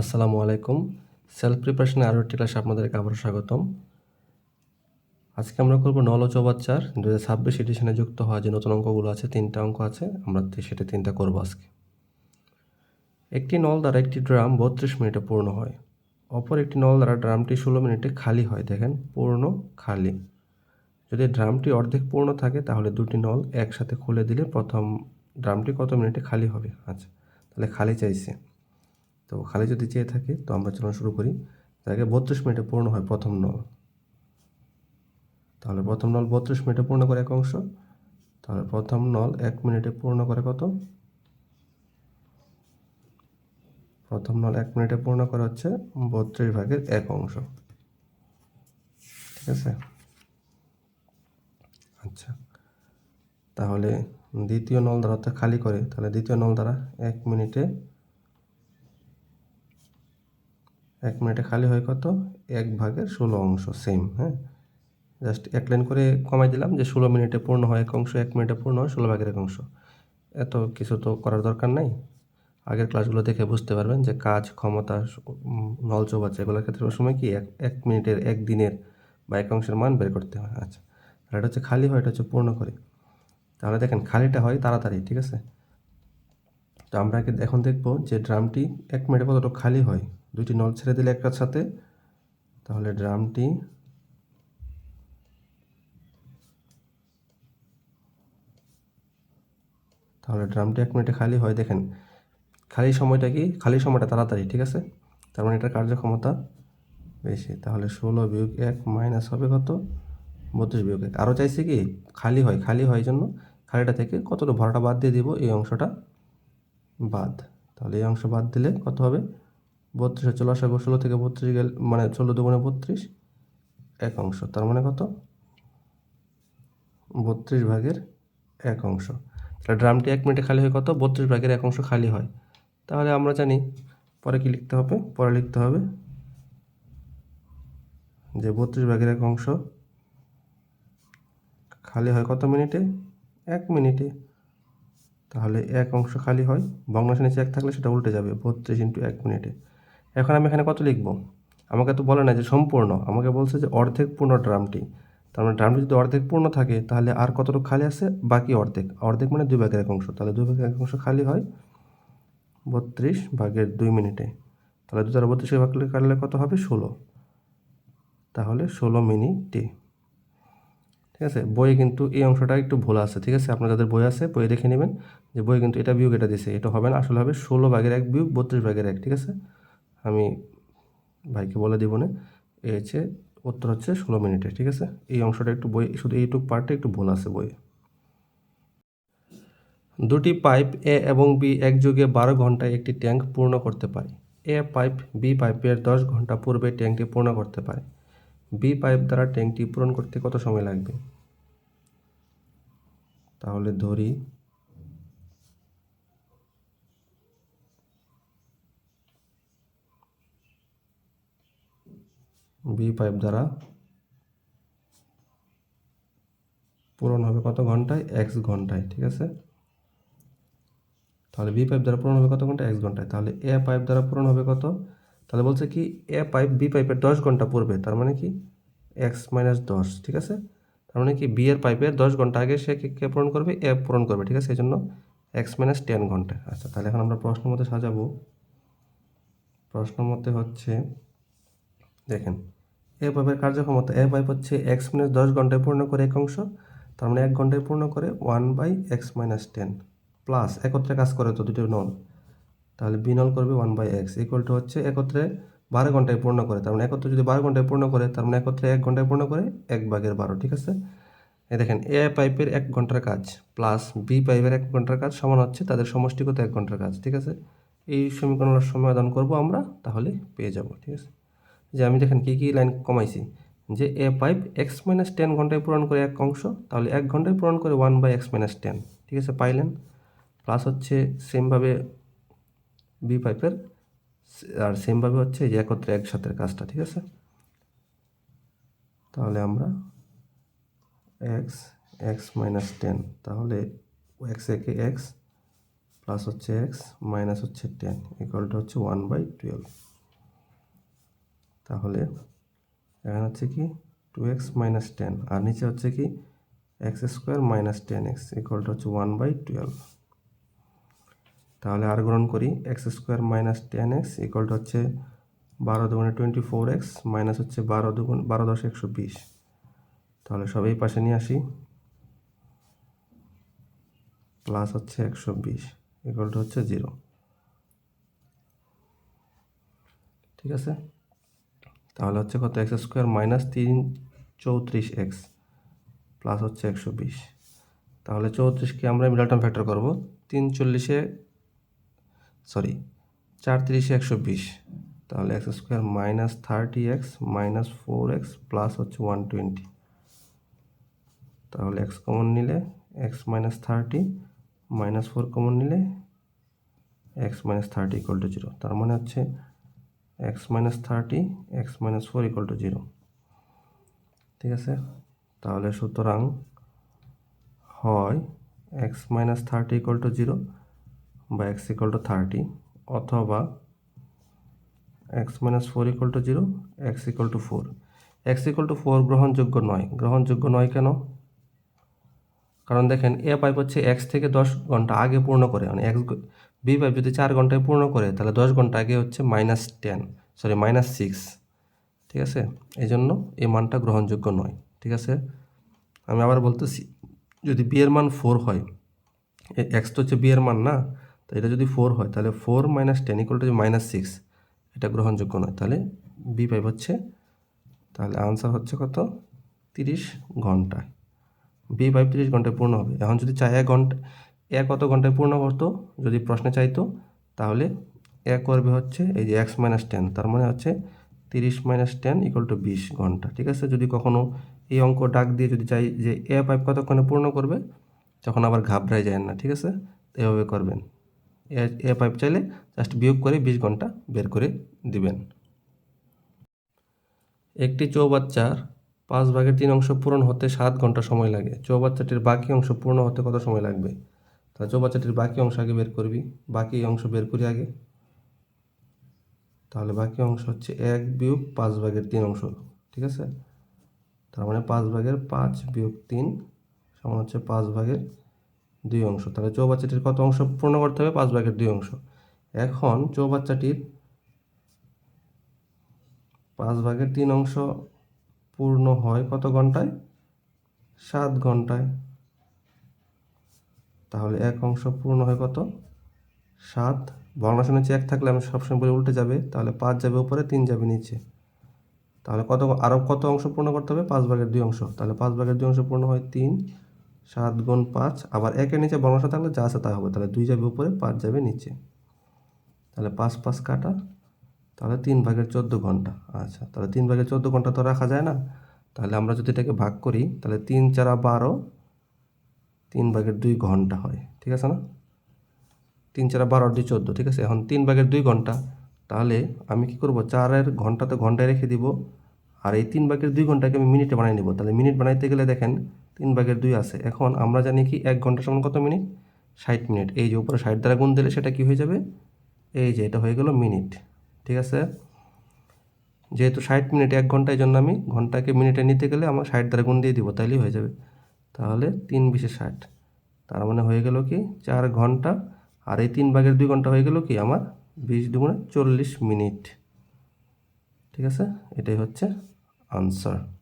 আসসালামু আলাইকুম। সেলফ প্রিপারেশনে আরও একটি ক্লাসে আপনাদেরকে আবারও স্বাগতম। আজকে আমরা করব নল ও চৌবাচ্চার দু হাজার ছাব্বিশ এডিশনে যুক্ত হওয়া যে নতুন অঙ্কগুলো আছে, তিনটা অঙ্ক আছে, আমরা সেটা তিনটা করব আজকে। একটি নল দ্বারা একটি ড্রাম বত্রিশ মিনিটে পূর্ণ হয়। অপর একটি নল দ্বারা ড্রামটি ষোলো মিনিটে খালি হয়। দেখেন, পূর্ণ, খালি। যদি ড্রামটি অর্ধেক পূর্ণ থাকে, তাহলে দুটি নল একসাথে খুলে দিলে প্রথম ড্রামটি কত মিনিটে খালি হবে? আচ্ছা তাহলে খালি চাইছে। তো খালি যদি চেয়ে থাকে, তো আমরা চলুন শুরু করি। তাকে বত্রিশ মিনিটে পূর্ণ হয় প্রথম নল। তাহলে প্রথম নল বত্রিশ মিনিটে পূর্ণ করে এক অংশ। তাহলে প্রথম নল এক মিনিটে পূর্ণ করে কত? প্রথম নল এক মিনিটে পূর্ণ করে হচ্ছে বত্রিশ ভাগের এক অংশ। ঠিক আছে? আচ্ছা। তাহলে দ্বিতীয় নল দ্বারা খালি করে, তাহলে দ্বিতীয় নল দ্বারা এক মিনিটে এক মিনিটে খালি হয় কত? এক ভাগের ষোলো অংশ সেম হ্যাঁ? জাস্ট এক লাইন করে কমাই দিলাম যে ষোলো মিনিটে পূর্ণ হয় এক অংশ এক মিনিটে পূর্ণ হয় ষোলো ভাগের এক অংশ। এত কিছু তো করার দরকার নাই। আগের ক্লাসগুলো দেখে বুঝতে পারবেন যে কাজ ক্ষমতা উম, নল চৌবাচ্চা এগুলোর ক্ষেত্রে সময় কি এক এক মিনিটের এক দিনের বা এক অংশের মান বের করতে হয়। আচ্ছা আর এটা হচ্ছে খালি হয় এটা হচ্ছে পূর্ণ করে। তাহলে দেখেন খালিটা হয় তাড়াতাড়ি ঠিক আছে? তো আমরা এখন দেখব যে ড্রামটি এক মিনিটে কতটুকু খালি হয়। দুইটি নল ছেড়ে দিলে একটার সাথে। তাহলে ড্রামটি তাহলে ড্রামটি এক মিনিটে খালি হয়, দেখেন। খালি সময়টা কি? খালি সময়টা তাড়াতাড়ি, ঠিক আছে? তার মানে এটার কার্যক্ষমতা বেশি। তাহলে ষোলো বিয়োগ এক মাইনাস হবে কত? বত্রিশ বিয়োগ এক। আরও চাইছে কি? খালি হয় খালি হয় জন্য খালিটা থেকে কতটা ভরাটা বাদ দিয়ে দিব, এই অংশটা বাদ। তাহলে এই অংশ বাদ দিলে কত হবে? বত্রিশে চলে আসা ষোলো থেকে বত্রিশ গেল মানে ষোলো দুগুণে বত্রিশ, এক অংশ। তার মানে কত? বত্রিশ ভাগের এক অংশ। তাহলে ড্রামটি এক মিনিটে খালি হয় কত? বত্রিশ ভাগের এক অংশ খালি হয়। তাহলে আমরা জানি পরে কি লিখতে হবে? পরে লিখতে হবে যে বত্রিশ ভাগের এক অংশ খালি হয় কত মিনিটে? এক মিনিটে। তাহলে এক অংশ খালি হয়। ভগ্নাংশ নিচে এক থাকলে সেটা উল্টে যাবে, বত্রিশ ইন্টু এক মিনিটে। এখন আমি এখানে কত লিখব? আমাকে তো বলে না যে সম্পূর্ণ, আমাকে বলছে যে অর্ধেক পূর্ণ ড্রামটি। তার মানে ড্রামটি যদি অর্ধেক পূর্ণ থাকে, তাহলে আর কতটুকু খালি আছে? বাকি অর্ধেক। অর্ধেক মানে দুই ভাগের এক অংশ। তাহলে দুই ভাগের এক অংশ খালি হয় বত্রিশ ভাগের দুই মিনিটে। তাহলে দু দ্বারা বত্রিশে ভাগ কাটলে কত হবে? ষোলো। তাহলে ষোলো মিনিটে। ঠিক আছে? বইয়ে কিন্তু এই অংশটা একটু ভুল আছে। ঠিক আছে? আপনার যাদের বই আছে, বইয়ে দেখে নেবেন যে বই কিন্তু এটা বিয়োগ এটা দিছে। এটা হবে না, আসলে হবে ষোলো ভাগের এক বিয়োগ বত্রিশ ভাগের এক। ঠিক আছে? আমি ভাইকে বলে দিব না, এ হচ্ছে উত্তর হচ্ছে ষোলো মিনিটে, ঠিক আছে? এই অংশটা একটু বই, শুধু এইটুক পার্টে একটু ভুল আছে বইয়ে দুটি পাইপ এ এবং বি একযোগে বারো ঘন্টায় একটি ট্যাঙ্ক পূর্ণ করতে পারে। এ পাইপ বি পাইপের দশ ঘণ্টা পূর্বে ট্যাঙ্কটি পূর্ণ করতে পারে। বি পাইপ দ্বারা ট্যাঙ্কটি পূরণ করতে কত সময় লাগবে? তাহলে ধরি বি পাইপ দ্বারা পূরণ হবে কত ঘন্টায়? এক্স ঘন্টায়, ঠিক আছে? তাহলে বি পাইপ দ্বারা পূরণ হবে কত ঘণ্টা এক্স ঘন্টায়। তাহলে এ পাইপ দ্বারা পূরণ হবে কত? তাহলে বলছে কি এ পাইপ বি পাইপের দশ ঘণ্টা পূর্বে, তার মানে কি? এক্স মাইনাস দশ, ঠিক আছে? তার মানে কি বি এর পাইপের দশ ঘণ্টা আগে সে কে- পূরণ করবে? এ পূরণ করবে, ঠিক আছে? এই জন্য এক্স মাইনাস টেন ঘণ্টা আচ্ছা তাহলে এখন আমরা প্রশ্ন মতে সাজাবো। প্রশ্ন মতে হচ্ছে, দেখেন এ পাইপের কার্যক্ষমতা এ পাইপ হচ্ছে এক্স মাইনাস দশ ঘন্টায় পূর্ণ করে এক অংশ, তার মানে এক ঘন্টায় পূর্ণ করে one by x minus ten plus একত্রে কাজ করে তো দুটো নল তাহলে বি নল করবে one by x equal to হচ্ছে একত্রে বারো ঘন্টায় পূর্ণ করে, তার মানে একত্রে যদি বারো ঘন্টায় পূর্ণ করে, তার মানে একত্রে এক ঘন্টায় পূর্ণ করে এক ভাগের বারো, ঠিক আছে? এই দেখেন এ পাইপের এক ঘণ্টার কাজ প্লাস বি পাইপের এক ঘণ্টার কাজ সমান হচ্ছে তাদের সমষ্টিগত এক ঘণ্টার কাজ, ঠিক আছে? এই সমীকরণের সমাধান করব আমরা, তাহলে পেয়ে যাব, ঠিক আছে? যে আমি দেখেন কী কী লাইন কমাইছি? যে A pipe x minus ten ঘন্টায় পূরণ করে এক অংশ, তাহলে এক ঘন্টায় পূরণ করে one by x minus ten ঠিক আছে, পাইলেন। প্লাস হচ্ছে সেমভাবে বি পাইপের, আর সেমভাবে হচ্ছে যে একত্রে একসাথে কাজটা, ঠিক আছে? তাহলে আমরা এক্স এক্স মাইনাস টেন তাহলে এক্স একে এক্স প্লাস হচ্ছে এক্স মাইনাস হচ্ছে টেন ইকুয়ালটা হচ্ছে ওয়ান বাই টুয়েলভ তাহলে এখানে হচ্ছে কি টু এক্স মাইনাস টেন আর নিচে হচ্ছে কি x square minus ten x ইকুয়ালটা হচ্ছে ওয়ান বাই টুয়েলভ তাহলে আর গ্রহণ করি x square minus ten x ইকুয়ালটা হচ্ছে বারো দুগুণে টোয়েন্টি ফোর এক্স মাইনাস হচ্ছে বারো দুগুণ, বারো দশ একশো বিশ। তাহলে সব এই পাশে নিয়ে আসি। প্লাস হচ্ছে একশো বিশ ইকুয়ালটা হচ্ছে জিরো ঠিক আছে? তাহলে হচ্ছে কত? এক্স স্কোয়ার মাইনাস তিন চৌত্রিশ এক্স প্লাস হচ্ছে একশো বিশ। তাহলে চৌত্রিশকে আমরা মিডল ফ্যাক্টর করব। তিন চল্লিশে সরি, চার তিরিশে একশো বিশ। তাহলে x square minus thirty x minus four x plus হচ্ছে ওয়ান টোয়েন্টি। তাহলে এক্স কমন নিলে x minus thirty minus four common নিলে x minus thirty equal to zero. তার মানে হচ্ছে x minus thirty, x minus four equal to zero ঠিক আছে? তাহলে সুতরাং হয় x minus thirty equal to zero বা এক্স ইকুয়াল টু থার্টি, অথবা x minus four equal to zero x equal two four x equal to four গ্রহণযোগ্য নয়। গ্রহণযোগ্য নয় কেন? কারণ দেখেন এ পাইপ হচ্ছে এক্স থেকে দশ ঘণ্টা আগে পূর্ণ করে। মানে এক্স বি পাইপ যদি চার ঘন্টায় পূর্ণ করে, তাহলে দশ ঘণ্টা আগে হচ্ছে minus ten sorry minus six ঠিক আছে? এই জন্য এই মানটা গ্রহণযোগ্য নয়, ঠিক আছে? আমি আবার বলতেছি, যদি বি এর মান ফোর হয় এক্স তো হচ্ছে বি এর মান না, তো এটা যদি ফোর হয়, তাহলে four minus ten equal to minus six এটা গ্রহণযোগ্য নয়। তাহলে বি পাইপ হচ্ছে, তাহলে আনসার হচ্ছে কত? তিরিশ ঘন্টায়। বি পাইপ তিরিশ ঘন্টায় পূর্ণ হবে। এখন যদি চাই এক ঘণ্টা এ কত ঘন্টায় পূর্ণ করতো যদি প্রশ্নে চাইতো তাহলে এ করবে হচ্ছে এই যে এক্স মাইনাস টেন তার মানে হচ্ছে তিরিশ মাইনাস টেন ইকুয়াল টু বিশ ঘণ্টা, ঠিক আছে? যদি কখনো এই অঙ্ক ডাক দিয়ে যদি চাই যে এ পাইপ কতক্ষণে পূর্ণ করবে, তখন আবার ঘাবড়াই যায় না, ঠিক আছে? এভাবে করবেন। এ পাইপ চাইলে জাস্ট বিয়োগ করে বিশ ঘণ্টা বের করে দিবেন। একটি চৌবাচ্চার পাঁচ ভাগের তিন অংশ পূরণ হতে সাত ঘণ্টা সময় লাগে। চৌবাচ্চাটির বাকি অংশ পূর্ণ হতে কত সময় লাগবে? তা চৌবাচ্চাটির বাকি অংশ আগে বের করবি, বাকি অংশ বের করি আগে। তাহলে বাকি অংশ হচ্ছে এক বিয়োগ পাঁচ ভাগের তিন অংশ, ঠিক আছে? তার মানে পাঁচ ভাগের পাঁচ বিয়োগ তিন সমান হচ্ছে পাঁচ ভাগের দুই অংশ। তাহলে চৌবাচ্চাটির কত অংশ? পূর্ণ করতে হবে পাঁচ ভাগের দুই অংশ। এখন চৌবাচ্চাটির পাঁচ ভাগের তিন অংশ পূর্ণ হয় কত ঘন্টায়? সাত ঘন্টায়। তাহলে এক অংশ পূর্ণ হয় কত? সাত। ভগ্নাংশ নিচে এক থাকলে আমি সবসময় বলে উল্টে যাবে, তাহলে পাঁচ যাবে উপরে, তিন যাবে নিচে। তাহলে কত আরও কত অংশ পূর্ণ করতে হবে? পাঁচ ভাগের দুই অংশ। তাহলে পাঁচ ভাগের দুই অংশ পূর্ণ হয় তিন, সাত গুণ পাঁচ। আবার একের নিচে ভগ্নাংশ থাকলে যা আছে তা হবে। তাহলে দুই যাবে উপরে, পাঁচ যাবে নিচে। তাহলে পাঁচ পাঁচ কাটা, তাহলে তিন ভাগের চোদ্দ ঘণ্টা। আচ্ছা তাহলে তিন ভাগের চোদ্দ ঘণ্টা তো রাখা যায় না। তাহলে আমরা যদি এটাকে ভাগ করি, তাহলে তিন চারা বারো তিন ভাগের দুই ঘণ্টা হয়, ঠিক আছে না? তিন চারা বারো দুই চোদ্দ, ঠিক আছে? এখন তিন ভাগের দুই ঘণ্টা, তাহলে আমি কি করব? চারের ঘণ্টা তো ঘন্টায় রেখে দিব, আর এই তিন ভাগের দুই ঘন্টাকে আমি মিনিটে বানিয়ে নেব। তাহলে মিনিট বানাইতে গেলে দেখেন তিন ভাগের দুই আছে। এখন আমরা জানি কি এক ঘণ্টা সমান কত মিনিট? ষাট মিনিট। এই যে উপরে ষাট দ্বারা গুণ দিলে সেটা কি হয়ে যাবে? এই যে এটা হয়ে গেল মিনিট, ঠিক আছে? যেহেতু ষাট মিনিট এক ঘণ্টা এই জন্য আমি ঘন্টাকে মিনিটে নিতে গেলে আমার ষাট দ্বারা গুণ দিয়ে দিব, তাইলেই হয়ে যাবে। তাহলে তিন বিশে ষাট। তার মানে হয়ে গেল কি চার ঘণ্টা। আর এই তিন ভাগের দুই ঘণ্টা হয়ে গেল কি আমার বিশ দুগুণে চল্লিশ মিনিট। ঠিক আছে? এটাই হচ্ছে আনসার